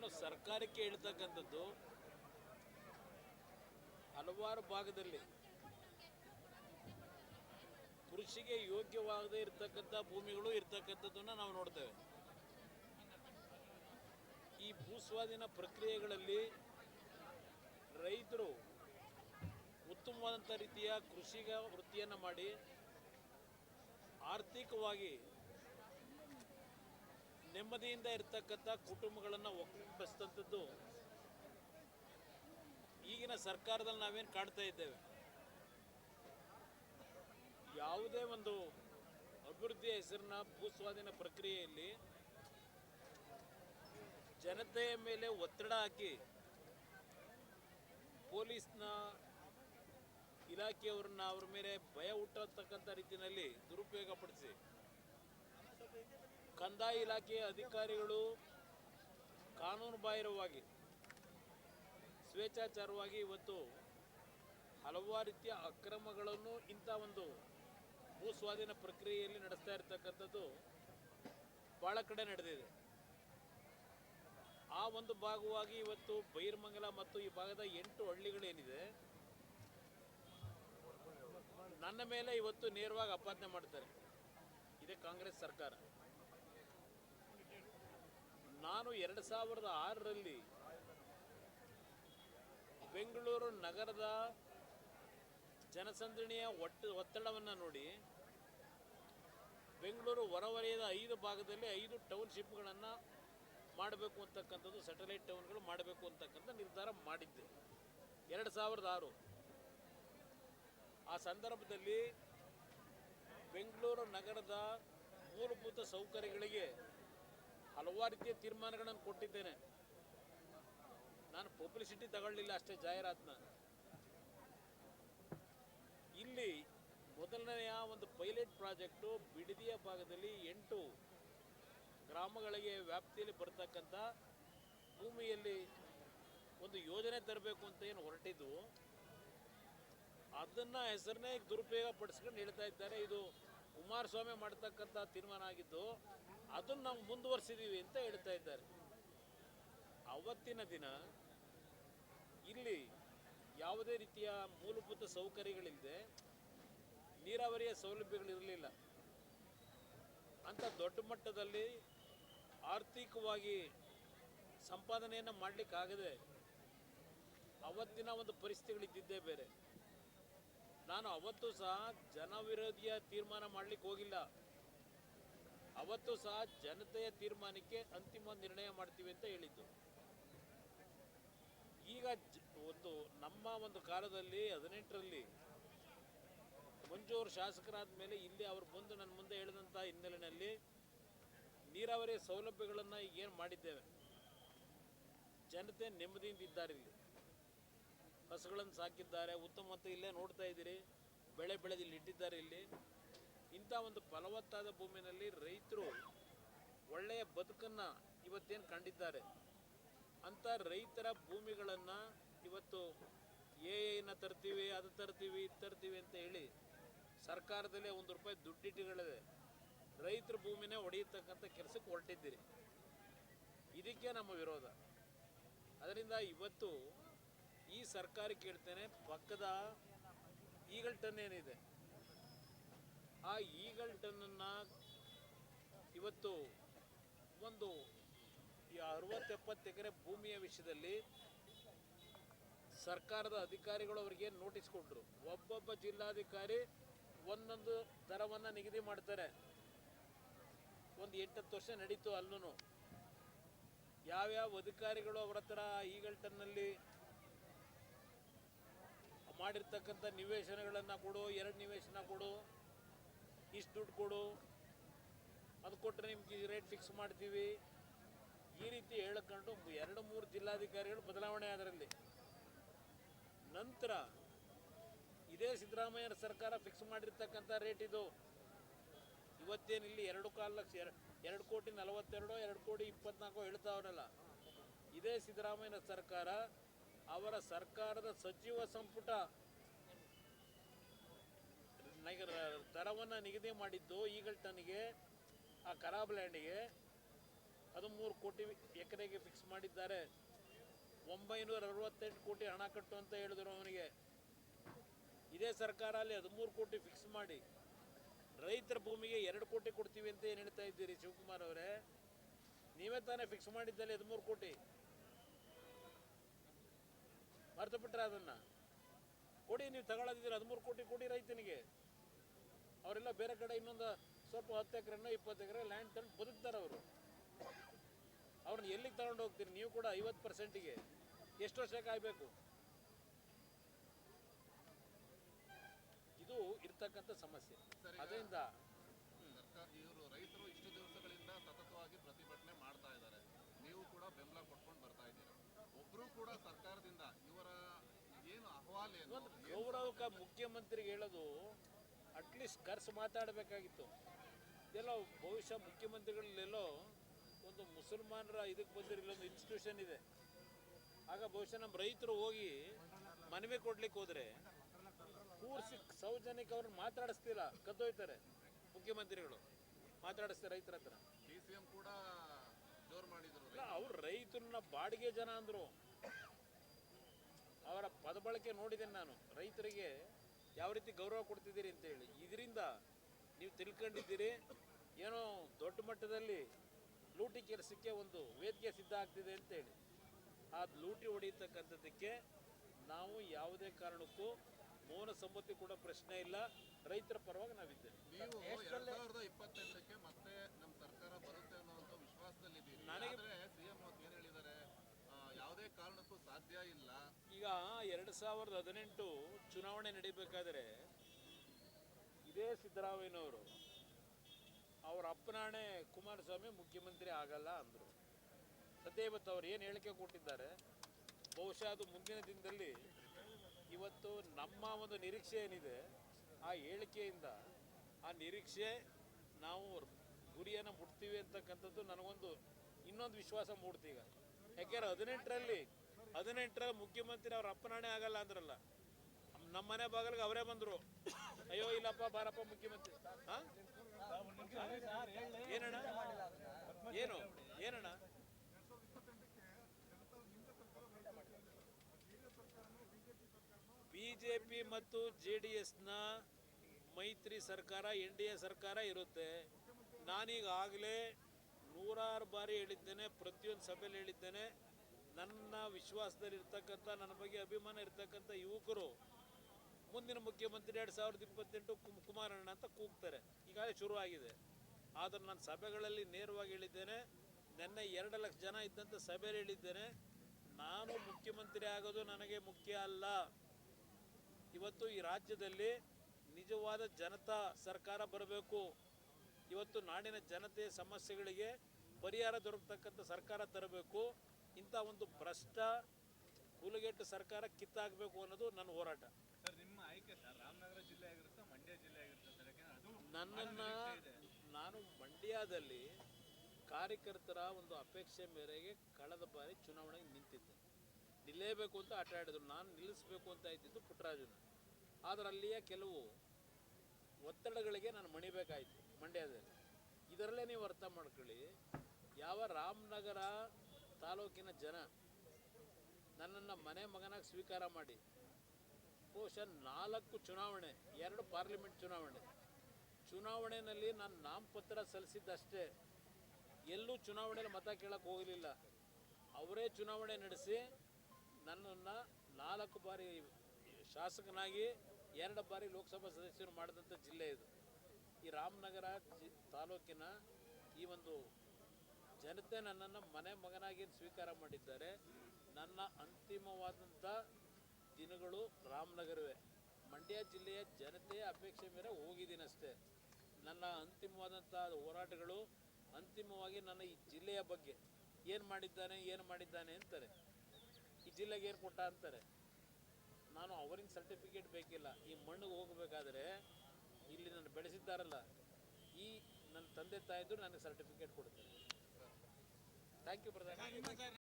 ನಾನು ಸರ್ಕಾರಕ್ಕೆ ಹೇಳ್ತಕ್ಕಂಥದ್ದು ಹಲವಾರು ಭಾಗದಲ್ಲಿ ಕೃಷಿಗೆ ಯೋಗ್ಯವಾಗದೇ ಇರ್ತಕ್ಕಂಥ ಭೂಮಿಗಳು ಇರ್ತಕ್ಕಂಥದ್ದನ್ನು ನಾವು ನೋಡ್ತೇವೆ. ಈ ಭೂಸ್ವಾಧೀನ ಪ್ರಕ್ರಿಯೆಗಳಲ್ಲಿ ರೈತರು ಉತ್ತಮವಾದಂಥ ರೀತಿಯ ಕೃಷಿಗ ವೃತ್ತಿಯನ್ನು ಮಾಡಿ ಆರ್ಥಿಕವಾಗಿ ನೆಮ್ಮದಿಯಿಂದ ಇರತಕ್ಕಂಥ ಕುಟುಂಬಗಳನ್ನು ಒಗ್ಗೂಡಿಸ್ತಂಥದ್ದು ಈಗಿನ ಸರ್ಕಾರದಲ್ಲಿ ನಾವೇನು ಕಾಣ್ತಾ ಇದ್ದೇವೆ. ಯಾವುದೇ ಒಂದು ಅಭಿವೃದ್ಧಿಯ ಹೆಸರಿನ ಭೂಸ್ವಾಧೀನ ಪ್ರಕ್ರಿಯೆಯಲ್ಲಿ ಜನತೆಯ ಮೇಲೆ ಒತ್ತಡ ಹಾಕಿ ಪೊಲೀಸ್ನ ಇಲಾಖೆಯವ್ರನ್ನ ಅವ್ರ ಮೇಲೆ ಭಯ ಹುಟ್ಟತಕ್ಕಂಥ ರೀತಿಯಲ್ಲಿ ದುರುಪಯೋಗಪಡಿಸಿ ಕಂದಾಯ ಇಲಾಖೆಯ ಅಧಿಕಾರಿಗಳು ಕಾನೂನು ಬಾಹಿರವಾಗಿ ಸ್ವೇಚ್ಛಾಚಾರವಾಗಿ ಇವತ್ತು ಹಲವಾರು ರೀತಿಯ ಅಕ್ರಮಗಳನ್ನು ಇಂಥ ಒಂದು ಭೂ ಸ್ವಾಧೀನ ಪ್ರಕ್ರಿಯೆಯಲ್ಲಿ ನಡೆಸ್ತಾ ಇರತಕ್ಕಂಥದ್ದು ಭಾಳ ಕಡೆ ನಡೆದಿದೆ. ಆ ಒಂದು ಭಾಗವಾಗಿ ಇವತ್ತು ಬೈರ್ಮಂಗಲ ಮತ್ತು ಈ ಭಾಗದ ಎಂಟು ಹಳ್ಳಿಗಳೇನಿದೆ, ನನ್ನ ಮೇಲೆ ಇವತ್ತು ನೇರವಾಗಿ ಅಪಾದನೆ ಮಾಡ್ತಾರೆ. ಇದೇ ಕಾಂಗ್ರೆಸ್ ಸರ್ಕಾರ. ನಾನು ಎರಡು ಸಾವಿರದ ಆರರಲ್ಲಿ ಬೆಂಗಳೂರು ನಗರದ ಜನಸಂದಣಿಯ ಒಟ್ಟು ಒತ್ತಡವನ್ನು ನೋಡಿ, ಬೆಂಗಳೂರು ಹೊರವಲಯದ ಐದು ಭಾಗದಲ್ಲಿ ಐದು ಟೌನ್ಶಿಪ್ಗಳನ್ನು ಮಾಡಬೇಕು ಅಂತಕ್ಕಂಥದ್ದು ಸ್ಯಾಟಲೈಟ್ ಟೌನ್ಗಳು ಮಾಡಬೇಕು ಅಂತಕ್ಕಂಥ ನಿರ್ಧಾರ ಮಾಡಿದ್ದೆ. ಎರಡು ಸಾವಿರದ ಆರು. ಆ ಸಂದರ್ಭದಲ್ಲಿ ಬೆಂಗಳೂರು ನಗರದ ಮೂಲಭೂತ ಸೌಕರ್ಯಗಳಿಗೆ ಹಲವಾರು ರೀತಿಯ ತೀರ್ಮಾನಗಳನ್ನು ಕೊಟ್ಟಿದ್ದೇನೆ. ನಾನು ಪಬ್ಲಿಸಿಟಿ ತಗೊಳ್ಳಿಲ್ಲ ಅಷ್ಟೇ ಜಾಹೀರಾತನ್ನ ಇಲ್ಲಿ ಮೊದಲನೆಯ ಒಂದು ಪೈಲಟ್ ಪ್ರಾಜೆಕ್ಟು ಬಿಡದಿಯ ಭಾಗದಲ್ಲಿ ಎಂಟು ಗ್ರಾಮಗಳಿಗೆ ವ್ಯಾಪ್ತಿಯಲ್ಲಿ ಬರ್ತಕ್ಕಂಥ ಭೂಮಿಯಲ್ಲಿ ಒಂದು ಯೋಜನೆ ತರಬೇಕು ಅಂತ ಏನು ಹೊರಟಿದ್ದು, ಅದನ್ನ ಹೆಸರನ್ನೇ ದುರುಪಯೋಗ ಪಡಿಸ್ಕೊಂಡು ಹೇಳ್ತಾ ಇದ್ದಾರೆ. ಇದು ಕುಮಾರಸ್ವಾಮಿ ಮಾಡ್ತಕ್ಕಂಥ ತೀರ್ಮಾನ ಆಗಿದ್ದು, ಅದನ್ನು ನಾವು ಮುಂದುವರಿಸಿದ್ದೀವಿ ಅಂತ ಹೇಳ್ತಾ ಇದ್ದಾರೆ. ಅವತ್ತಿನ ದಿನ ಇಲ್ಲಿ ಯಾವುದೇ ರೀತಿಯ ಮೂಲಭೂತ ಸೌಕರ್ಯಗಳಿಲ್ಲದೆ ನೀರಾವರಿಯ ಸೌಲಭ್ಯಗಳಿರಲಿಲ್ಲ ಅಂತ ದೊಡ್ಡ ಮಟ್ಟದಲ್ಲಿ ಆರ್ಥಿಕವಾಗಿ ಸಂಪಾದನೆಯನ್ನು ಮಾಡಲಿಕ್ಕಾಗದೆ, ಅವತ್ತಿನ ಒಂದು ಪರಿಸ್ಥಿತಿಗಳಿದ್ದಿದ್ದೇ ಬೇರೆ. ನಾನು ಅವತ್ತು ಸಹ ಜನವಿರೋಧಿಯ ತೀರ್ಮಾನ ಮಾಡಲಿಕ್ಕೆ ಹೋಗಿಲ್ಲ. ಅವತ್ತು ಸಹ ಜನತೆಯ ತೀರ್ಮಾನಕ್ಕೆ ಅಂತಿಮ ನಿರ್ಣಯ ಮಾಡ್ತೀವಿ ಅಂತ ಹೇಳಿದ್ದು. ಈಗ ಒಂದು ನಮ್ಮ ಒಂದು ಕಾಲದಲ್ಲಿ ಹದಿನೆಂಟರಲ್ಲಿ ಮಂಜೂರು ಶಾಸಕರಾದ ಮೇಲೆ ಇಲ್ಲಿ ಅವರು ಬಂದು ನನ್ನ ಮುಂದೆ ಹೇಳಿದಂಥ ಹಿನ್ನೆಲೆಯಲ್ಲಿ ನೀರಾವರಿ ಸೌಲಭ್ಯಗಳನ್ನು ಏನು ಮಾಡಿದ್ದೇವೆ? ಜನತೆ ನೆಮ್ಮದಿಯಿಂದ ಇದ್ದಾರೆ ಹಸುಗಳನ್ನು ಸಾಕಿದ್ದಾರೆ. ಉತ್ತಮ ಇಲ್ಲೇ ನೋಡ್ತಾ ಇದ್ದೀರಿ. ಬೆಳೆ ಬೆಳೆದು ಇಲ್ಲಿ ಇಟ್ಟಿದ್ದಾರೆ ಇಲ್ಲಿ. ಇಂಥ ಒಂದು ಫಲವತ್ತಾದ ಭೂಮಿನಲ್ಲಿ ರೈತರು ಒಳ್ಳೆಯ ಬದುಕನ್ನು ಇವತ್ತೇನು ಕಂಡಿದ್ದಾರೆ? ಅಂಥ ರೈತರ ಭೂಮಿಗಳನ್ನು ಇವತ್ತು ಎ ಐನ ತರ್ತೀವಿ, ಅದು ತರ್ತೀವಿ, ಇದು ತರ್ತೀವಿ ಅಂತ ಹೇಳಿ ಸರ್ಕಾರದಲ್ಲೇ ಒಂದು ರೂಪಾಯಿ ದುಡ್ಡಿಟ್ಟುಗಳಿದೆ ರೈತರ ಭೂಮಿನೇ ಹೊಡೆಯತಕ್ಕಂಥ ಕೆಲಸಕ್ಕೆ ಹೊರಟಿದ್ದೀರಿ. ಇದಕ್ಕೆ ನಮ್ಮ ವಿರೋಧ. ಅದರಿಂದ ಇವತ್ತು ಈ ಸರ್ಕಾರ ಕೇಳ್ತೇನೆ ಪಕ್ಕದ ಈಗಲ್ ಟನ್ ಏನಿದೆ? ಆ ಈಗಲ್ ಟನ್ನನ್ನು ಇವತ್ತು ಒಂದು ಈ ಅರವತ್ತೆಪ್ಪತ್ತು ಎಕರೆ ಭೂಮಿಯ ವಿಷಯದಲ್ಲಿ ಸರ್ಕಾರದ ಅಧಿಕಾರಿಗಳು ಅವರಿಗೆ ನೋಟಿಸ್ ಕೊಟ್ಟರು ಒಬ್ಬೊಬ್ಬ ಜಿಲ್ಲಾಧಿಕಾರಿ ಒಂದೊಂದು ದರವನ್ನು ನಿಗದಿ ಮಾಡ್ತಾರೆ. ಒಂದು ಎಂಟತ್ತು ವರ್ಷ ನಡೀತು ಅಲ್ಲೂ ಯಾವ್ಯಾವ ಅಧಿಕಾರಿಗಳು ಅವರ ಹತ್ರ ಈಗಲ್ಟನ್ನಲ್ಲಿ ಮಾಡಿರ್ತಕ್ಕಂಥ ನಿವೇಶನಗಳನ್ನು ಕೊಡು, ಎರಡು ನಿವೇಶನ ಕೊಡು, ಇಷ್ಟು ದುಡ್ಡು ಕೊಡು. ಅದು ಕೊಟ್ಟರೆ ನಿಮ್ಗೆ ರೇಟ್ ಫಿಕ್ಸ್ ಮಾಡ್ತೀವಿ. ಈ ರೀತಿ ಹೇಳ್ಕೊಂಡು ಎರಡು ಮೂರು ಜಿಲ್ಲಾಧಿಕಾರಿಗಳು ಬದಲಾವಣೆ ಅದರಲ್ಲಿ ನಂತರ ಇದೇ ಸಿದ್ದರಾಮಯ್ಯರ ಸರ್ಕಾರ ಫಿಕ್ಸ್ ಮಾಡಿರ್ತಕ್ಕಂಥ ರೇಟ್ ಇದು. ಇವತ್ತೇನಿಲ್ಲಿ ಎರಡು ಕಾಲು ಲಕ್ಷ ಎರಡು ಎರಡು ಕೋಟಿ ನಲವತ್ತೆರಡು, ಎರಡು ಕೋಟಿ ಇಪ್ಪತ್ನಾಲ್ಕು ಹೇಳ್ತಾವ್ರಲ್ಲ. ಇದೇ ಸಿದ್ದರಾಮಯ್ಯನ ಸರ್ಕಾರ ಅವರ ಸರ್ಕಾರದ ಸಚಿವ ಸಂಪುಟ ದರವನ್ನು ನಿಗದಿ ಮಾಡಿದ್ದು ಈಗಲ್ಟನ್ಗೆ, ಆ ಖರಾಬ್ ಅದು ಹದಿಮೂರು ಕೋಟಿ ಎಕರೆಗೆ ಫಿಕ್ಸ್ ಮಾಡಿದ್ದಾರೆ. ಒಂಬೈನೂರ ಅರವತ್ತೆಂಟು ಕೋಟಿ ಹಣ ಕಟ್ಟು ಅಂತ ಹೇಳಿದ್ರು ಅವನಿಗೆ. ಇದೇ ಸರ್ಕಾರ ಅಲ್ಲಿ ಹದಿಮೂರು ಕೋಟಿ ಫಿಕ್ಸ್ ಮಾಡಿ. ರೈತರ ಭೂಮಿಗೆ ಎರಡು ಕೋಟಿ ಕೊಡ್ತೀವಿ ಅಂತ ಏನು ಹೇಳ್ತಾ ಇದ್ದೀರಿ ಶಿವಕುಮಾರ್ ಅವರೇ? ನೀವೇ ತಾನೇ ಫಿಕ್ಸ್ ಮಾಡಿದ್ದಲ್ಲಿ ಹದಿಮೂರು ಕೋಟಿ. ಮರ್ತು ಬಿಟ್ರೆ ಅದನ್ನ. ಕೊಡಿ ನೀವು ತಗೊಳ್ಳೋದಿದ್ರೆ ಹದಿಮೂರು ಕೋಟಿ ಕೊಡಿ ರೈತನಿಗೆ. ಅವರೆಲ್ಲ ಬೇರೆ ಕಡೆ ಇನ್ನೊಂದು ಸ್ವಲ್ಪ ಹತ್ತು ಎಕರೆನೋ ಇಪ್ಪತ್ತು ಎಕರೆ ಲ್ಯಾಂಡ್ ತಂದು ಬದುಕ್ತಾರೆ ಅವರು. ಅವ್ರನ್ನ ಎಲ್ಲಿಗೆ ತಗೊಂಡು ಹೋಗ್ತೀರಿ? ನೀವು ಕೂಡ ಐವತ್ತು ಪರ್ಸೆಂಟಿಗೆ. ಎಷ್ಟು ವರ್ಷ ಕಾಯಬೇಕು ಇದು ಇರ್ತಕ್ಕಂಥ ಸಮಸ್ಯೆ. ಅದರಿಂದ ಇವರು ರೈತರು ಇಷ್ಟು ದಿವಸಗಳಿಂದ ಸತತವಾಗಿ ಪ್ರತಿಭಟನೆ ಮಾಡ್ತಾ ಇದ್ದಾರೆ. ನೀವು ಕೂಡ ಬೆಂಬಲ ಕೊಟ್ಕೊಂಡು ಬರ್ತಾ ಇದ್ದೀರಾ ಒಬ್ರು ಕೂಡ ಸರ್ಕಾರದಿಂದ ಇವರ ಏನು ಅಹವಾಲ್ ಏನು ಒಂದು ಗೌರವಕ ಮುಖ್ಯಮಂತ್ರಿಗೆ ಹೇಳೋದು ಅಟ್ಲೀಸ್ಟ್ ಕರ್ಸ್ ಮಾತಾಡಬೇಕಾಗಿತ್ತು. ಇದೆಲ್ಲ ಬಹುಶಃ ಮುಖ್ಯಮಂತ್ರಿಗಳಲ್ಲೆಲ್ಲೋ ಒಂದು ಮುಸಲ್ಮಾನರ ಇದಕ್ಕೆ ಬಂದಿರೋ ಒಂದು ಇನ್ಸ್ಟಿಟ್ಯೂಷನ್ ಇದೆ. ಆಗ ಬಹುಶಃ ನಮ್ಮ ರೈತರು ಹೋಗಿ ಮನವಿ ಕೊಡ್ಲಿಕ್ಕೆ ಹೋದ್ರೆ ಕೂರಿಸಿ ಸೌಜನ್ಯಕ್ಕೆ ಅವ್ರನ್ನ ಮಾತಾಡಿಸ್ತಿಲ್ಲ ಕದ್ದೊಯ್ತಾರೆ ಮುಖ್ಯಮಂತ್ರಿಗಳು. ಮಾತಾಡಿಸ್ತಾರೆ ರೈತರ ಹತ್ರ. ಡಿ ಸಿ ಎಂ ಕೂಡ ಜೋರ್ ಮಾಡಿದ್ರು. ಇಲ್ಲ ಅವ್ರು ರೈತರನ್ನ ಬಾಡಿಗೆ ಜನ ಅಂದ್ರು. ಅವರ ಪದಬಳಕೆ ನೋಡಿದ್ದೇನೆ ನಾನು. ರೈತರಿಗೆ ಯಾವ ರೀತಿ ಗೌರವ ಕೊಡ್ತಿದ್ದೀರಿ ಅಂತ ಹೇಳಿ. ಇದರಿಂದ ನೀವು ತಿಳ್ಕೊಂಡಿದ್ದೀರಿ. ಏನೋ ದೊಡ್ಡ ಮಟ್ಟದಲ್ಲಿ ಲೂಟಿ ಕೆಲಸಕ್ಕೆ ಒಂದು ವೇದಿಕೆ ಸಿದ್ಧ ಆಗ್ತಿದೆ ಅಂತೇಳಿ ಆ ಲೂಟಿ ಹೊಡೆಯತಕ್ಕಂಥದ್ದಕ್ಕೆ ನಾವು ಯಾವುದೇ ಕಾರಣಕ್ಕೂ ಮೌನ ಸಮ್ಮತಿ ಕೂಡ ಪ್ರಶ್ನೆ ಇಲ್ಲ. ರೈತರ ಪರವಾಗಿ ನಾವಿದ್ದೇವೆ. ನೀವು ಎರಡ್ ಸಾವಿರದ ಇಪ್ಪತ್ತೆಂಟಕ್ಕೆ ಮತ್ತೆ ನಮ್ಮ ಸರ್ಕಾರ ಬರುತ್ತೆ ವಿಶ್ವಾಸದಲ್ಲಿದ್ದೀರಿ. ನನಗೆ- ಆದ್ರೆ ಸಿಎಂ ಅವತ್ತು ಏನ್ ಹೇಳಿದ್ದಾರೆ? ಯಾವುದೇ ಕಾರಣಕ್ಕೂ ಸಾಧ್ಯ ಇಲ್ಲ. ಈಗ ಎರಡು ಸಾವಿರದ ಹದಿನೆಂಟು ಚುನಾವಣೆ ನಡೀಬೇಕಾದ್ರೆ ಇದೇ ಸಿದ್ದರಾಮಯ್ಯನವರು ಅವರ ಅಪ್ಪನಾಣೆ ಕುಮಾರಸ್ವಾಮಿ ಮುಖ್ಯಮಂತ್ರಿ ಆಗಲ್ಲ ಅಂದರು. ಸದ್ಯ ಅವರು ಏನು ಹೇಳಿಕೆ ಕೊಟ್ಟಿದ್ದಾರೆ? ಬಹುಶಃ ಅದು ಮುಂದಿನ ದಿನದಲ್ಲಿ ಇವತ್ತು ನಮ್ಮ ಒಂದು ನಿರೀಕ್ಷೆ ಏನಿದೆ, ಆ ಹೇಳಿಕೆಯಿಂದ ಆ ನಿರೀಕ್ಷೆ ನಾವು ಗುರಿಯನ್ನು ಮುಟ್ತೀವಿ ಅಂತಕ್ಕಂಥದ್ದು ನನಗೊಂದು ಇನ್ನೊಂದು ವಿಶ್ವಾಸ ಮೂಡ್ತೀಗ ಯಾಕೆಂದ್ರೆ ಹದಿನೆಂಟರಲ್ಲಿ ಹದಿನೆಂಟರಲ್ಲಿ ಮುಖ್ಯಮಂತ್ರಿ ಅವ್ರ ಅಪ್ಪನಾಣೆ ಆಗಲ್ಲ ಅಂದ್ರಲ್ಲ. ನಮ್ಮ ಮನೆ ಬಾಗಿಲಿಗೆ ಅವರೇ ಬಂದರು. ಅಯ್ಯೋ, ಇಲ್ಲಪ್ಪ, ಬಾರಪ್ಪ, ಮುಖ್ಯಮಂತ್ರಿ. ಏನಣ್ಣ? ಏನು? ಏನಣ್ಣ? ಬಿಜೆಪಿ ಮತ್ತು ಜೆ ಡಿ ಎಸ್ನ ಮೈತ್ರಿ ಸರ್ಕಾರ, ಎನ್ ಡಿ ಎ ಸರ್ಕಾರ ಇರುತ್ತೆ. ನಾನೀಗಾಗಲೇ ನೂರಾರು ಬಾರಿ ಹೇಳಿದ್ದೇನೆ, ಪ್ರತಿಯೊಂದು ಸಭೆಯಲ್ಲಿ ಹೇಳಿದ್ದೇನೆ. ನನ್ನ ವಿಶ್ವಾಸದಲ್ಲಿರ್ತಕ್ಕಂಥ, ನನ್ನ ಬಗ್ಗೆ ಅಭಿಮಾನ ಇರ್ತಕ್ಕಂಥ ಯುವಕರು ಮುಂದಿನ ಮುಖ್ಯಮಂತ್ರಿ ಎರಡು ಸಾವಿರದ ಇಪ್ಪತ್ತೆಂಟು ಕುಮ್, ಕುಮಾರಣ್ಣ ಅಂತ ಕೂಗ್ತಾರೆ. ಈಗಾಗಲೇ ಶುರುವಾಗಿದೆ ಆದರೆ ನಾನು ಸಭೆಗಳಲ್ಲಿ ನೇರವಾಗಿ ಹೇಳಿದ್ದೇನೆ, ನಿನ್ನೆ ಎರಡು ಲಕ್ಷ ಜನ ಇದ್ದಂಥ ಸಭೆಯಲ್ಲಿ ಹೇಳಿದ್ದೇನೆ, ನಾನು ಮುಖ್ಯಮಂತ್ರಿ ಆಗೋದು ನನಗೆ ಮುಖ್ಯ ಅಲ್ಲ. ಇವತ್ತು ಈ ರಾಜ್ಯದಲ್ಲಿ ನಿಜವಾದ ಜನತಾ ಸರ್ಕಾರ ಬರಬೇಕು. ಇವತ್ತು ನಾಡಿನ ಜನತೆಯ ಸಮಸ್ಯೆಗಳಿಗೆ ಪರಿಹಾರ ದೊರಕತಕ್ಕಂಥ ಸರ್ಕಾರ ತರಬೇಕು. ಇಂಥ ಒಂದು ಭ್ರಷ್ಟ ಕೂಲಗೆಟ್ಟು ಸರ್ಕಾರ ಕಿತ್ತಾಗಬೇಕು ಅನ್ನೋದು ನನ್ನ ಹೋರಾಟ. ಸರ್ ನಿಮ್ಮ ಆಯ್ಕೆ ಸರ್ ರಾಮನಗರ ಜಿಲ್ಲೆ ಆಗಿರುತ್ತೆ ಮಂಡ್ಯ ಜಿಲ್ಲೆ ಆಗಿರುತ್ತೆ ಸರ್? ಅದು ನನ್ನನ್ನು ನಾನು ಮಂಡ್ಯದಲ್ಲಿ ಕಾರ್ಯಕರ್ತರ ಒಂದು ಅಪೇಕ್ಷೆ ಮೇರೆಗೆ ಕಳೆದ ಬಾರಿ ಚುನಾವಣೆಗೆ ನಿಂತಿದ್ದೆ. ನಿಲ್ಲೇಬೇಕು ಅಂತ ಆಟ ಆಡಿದ್ರು. ನಾನು ನಿಲ್ಲಿಸಬೇಕು ಅಂತ ಇದ್ದಿದ್ದು ಪುಟ್ಟರಾಜನ ಆದರೆ ಅಲ್ಲಿಯ ಕೆಲವು ಒತ್ತಡಗಳಿಗೆ ನಾನು ಮಣಿಬೇಕಾಯಿತು ಮಂಡ್ಯದಲ್ಲಿ. ಇದರಲ್ಲೇ ನೀವು ಅರ್ಥ ಮಾಡ್ಕೊಳ್ಳಿ ಯಾವ ರಾಮನಗರ ತಾಲೂಕಿನ ಜನ ನನ್ನನ್ನು ಮನೆ ಮಗನಾಗಿ ಸ್ವೀಕಾರ ಮಾಡಿ. ಬಹುಶಃ ನಾಲ್ಕು ಚುನಾವಣೆ, ಎರಡು ಪಾರ್ಲಿಮೆಂಟ್ ಚುನಾವಣೆ. ಚುನಾವಣೆಯಲ್ಲಿ ನಾನು ನಾಮಪತ್ರ ಸಲ್ಲಿಸಿದ್ದಷ್ಟೇ. ಎಲ್ಲೂ ಚುನಾವಣೆಯಲ್ಲಿ ಮತ ಕೇಳಕ್ಕೆ ಹೋಗಲಿಲ್ಲ. ಅವರೇ ಚುನಾವಣೆ ನಡೆಸಿ ನನ್ನನ್ನು ನಾಲ್ಕು ಬಾರಿ ಶಾಸಕನಾಗಿ, ಎರಡು ಬಾರಿ ಲೋಕಸಭಾ ಸದಸ್ಯರು ಮಾಡಿದಂಥ ಜಿಲ್ಲೆ ಇದು. ಈ ರಾಮನಗರ ಜಿ, ತಾಲೂಕಿನ ಈ ಒಂದು ಜನತೆ ನನ್ನನ್ನು ಮನೆ ಮಗನಾಗಿ ಸ್ವೀಕಾರ ಮಾಡಿದ್ದಾರೆ. ನನ್ನ ಅಂತಿಮವಾದಂಥ ದಿನಗಳು ರಾಮನಗರವೇ. ಮಂಡ್ಯ ಜಿಲ್ಲೆಯ ಜನತೆಯ ಅಪೇಕ್ಷೆ ಮೇರೆ ಹೋಗಿದ್ದೀನಿ ಅಷ್ಟೇ ನನ್ನ ಅಂತಿಮವಾದಂಥ ಹೋರಾಟಗಳು ಅಂತಿಮವಾಗಿ ನನ್ನ ಈ ಜಿಲ್ಲೆಯ ಬಗ್ಗೆ ಏನು ಮಾಡಿದ್ದಾನೆ ಏನು ಮಾಡಿದ್ದಾನೆ ಅಂತಾರೆ. ಈ ಜಿಲ್ಲೆಗೆ ಏನು ಕೊಟ್ಟ ಅಂತಾರೆ. ನಾನು ಅವರಿಂದ ಸರ್ಟಿಫಿಕೇಟ್ ಬೇಕಿಲ್ಲ. ಈ ಮಣ್ಣಿಗೆ ಹೋಗಬೇಕಾದ್ರೆ ಇಲ್ಲಿ ನನ್ನ ಬೆಳೆಸಿದ್ದಾರಲ್ಲ, ಈ ನನ್ನ ತಂದೆ ತಾಯಿದ್ರು ನನಗೆ ಸರ್ಟಿಫಿಕೇಟ್ ಕೊಡ್ತಾರೆ Thank you, brother. Thank